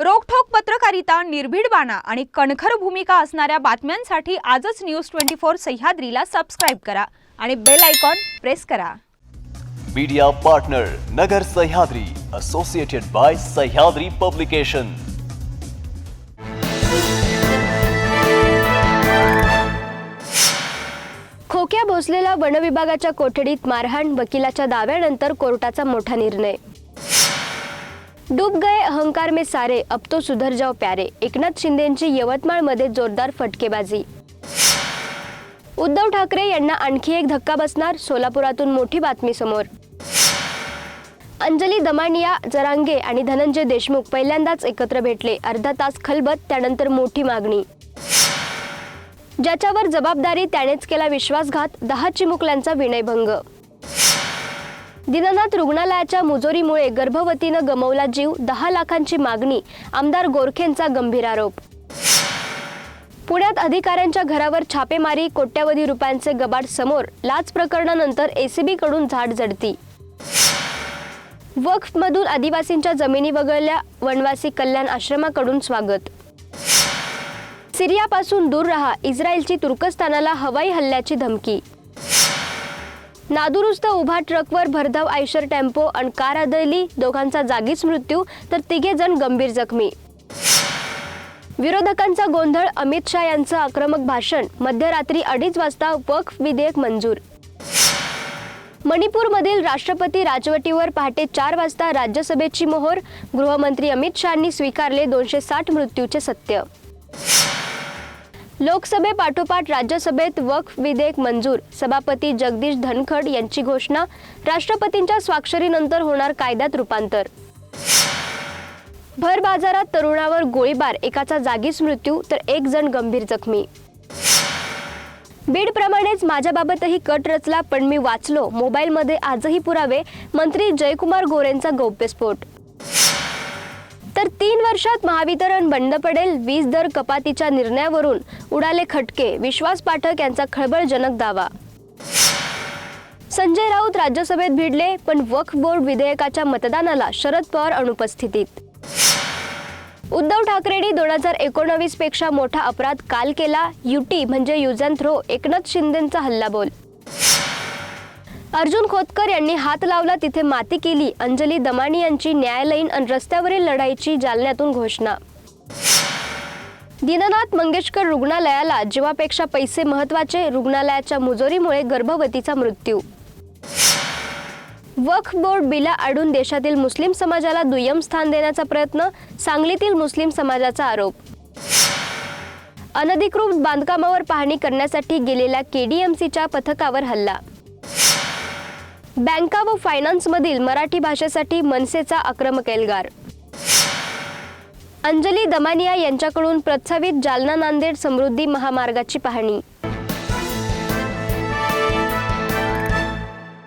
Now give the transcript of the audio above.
रोखठोक पत्रकारिता निर्भीड बाणा आणि कणखर भूमिका असणाऱ्या बातम्यांसाठी आजच न्यूज ट्वेंटी फोर सह्याद्रीला सबस्क्राईब करा आणि बेल आयकॉन प्रेस करा. Media partner Nagar Sahyadri associated by Sahyadri publication Khokya भोसलेला वनविभागाच्या कोठडीत मारहाण वकिलाच्या दाव्यानंतर कोर्टाचा मोठा निर्णय. डूब गए अहंकार में सारे अब तो सुधर जाओ प्यारे। एकनाथ शिंदेंची यवतमाळमध्ये जोरदार फटकेबाजी। उद्धव ठाकरे यांना आणखी एक धक्का बसणार सोलापुरातून मोठी बातमी समोर। अंजली दमानिया जरांगे आणि धनंजय देशमुख पहिल्यांदाच एकत्र भेटले अर्धा तास खलबत त्यानंतर मोठी मागणी। ज्याच्यावर जबाबदारी त्यानेच केला विश्वासघात दहा चिमुकल्यांचा विनयभंग। दिननाथ रुग्णालयाच्या मुजोरीमुळे गर्भवतीनं गमवला जीव दहा लाखांची मागणी आमदार गोरखेंचा गंभीर आरोप. पुण्यात अधिकाऱ्यांच्या घरावर छापेमारी कोट्यवधी रुपयांचे गबाड समोर लाच प्रकरणानंतर एसीबी कडून झाड जडती वक्फमधून आदिवासींच्या जमिनी वगळल्या वनवासी कल्याण आश्रमाकडून स्वागत. सिरियापासून दूर राहा इस्रायलची तुर्कस्तानाला हवाई हल्ल्याची धमकी. नादुरुस्त उभा ट्रकवर भरधाव आयशर टेम्पो आणि कार आदळली. दोघांचा जागीच मृत्यू तर तिघे जण गंभीर जखमी. विरोधकांचा गोंधळ अमित शहा यांचं आक्रमक भाषण. मध्यरात्री अडीच वाजता वक्फ विधेयक मंजूर. मणिपूरमधील राष्ट्रपती राजवटीवर पहाटे चार वाजता राज्यसभेची मोहोर. गृहमंत्री अमित शहानी स्वीकारले दोनशे साठ मृत्यूचे सत्य. लोकसभेपाठोपाठ राज्यसभेत वक्फ विधेयक मंजूर. सभापती जगदीश धनखड यांची घोषणा. राष्ट्रपतींच्या स्वाक्षरीनंतर होणार कायद्यात रूपांतर. भर बाजारात तरुणावर गोळीबार एकाचा जागीच मृत्यू तर एक जण गंभीर जखमी. बीडप्रमाणेच माझ्याबाबतही कट रचला पण मी वाचलो. मोबाईलमध्ये आजही पुरावे. मंत्री जयकुमार गोरेंचा गौप्यस्फोट वर्षात महावितरण बंद पडेल वीज दर कपातीच्या निर्णयावरून उडाले खटके विश्वास पाठक यांचा खळबळजनक दावा. संजय राऊत राज्यसभेत भिडले पण वक्फ बोर्ड विधेयकाच्या मतदानाला शरद पवार अनुपस्थितीत. उद्धव ठाकरेंनी दोन हजार एकोणवीसपेक्षा मोठा अपराध काल केला युटी म्हणजे यूज अँड थ्रो एकनाथ शिंदेचा हल्लाबोल अर्जुन खोतकर यांनी हात लावला तिथे माती केली. अंजली दमाणी यांची न्यायालयीन आणि रस्त्यावरील लढाईची जालन्यातून घोषणा. दीननाथ मंगेशकर रुग्णालयाला जीवापेक्षा पैसे महत्त्वाचे रुग्णालयाच्या मुजोरीमुळे गर्भवतीचा मृत्यू. वक्फ बोर्ड बिला आडून देशातील मुस्लिम समाजाला दुय्यम स्थान देण्याचा प्रयत्न सांगलीतील मुस्लिम समाजाचा आरोप. अनधिकृत बांधकामावर पाहणी करण्यासाठी गेलेल्या केडीएमसीच्या पथकावर हल्ला. बँका व फायनान्समधील मराठी भाषेसाठी मनसेचा आक्रमक एल्गार अंजली दमानिया यांच्याकडून प्रस्तावित जालना नांदेड समृद्धी महामार्गाची पाहणी.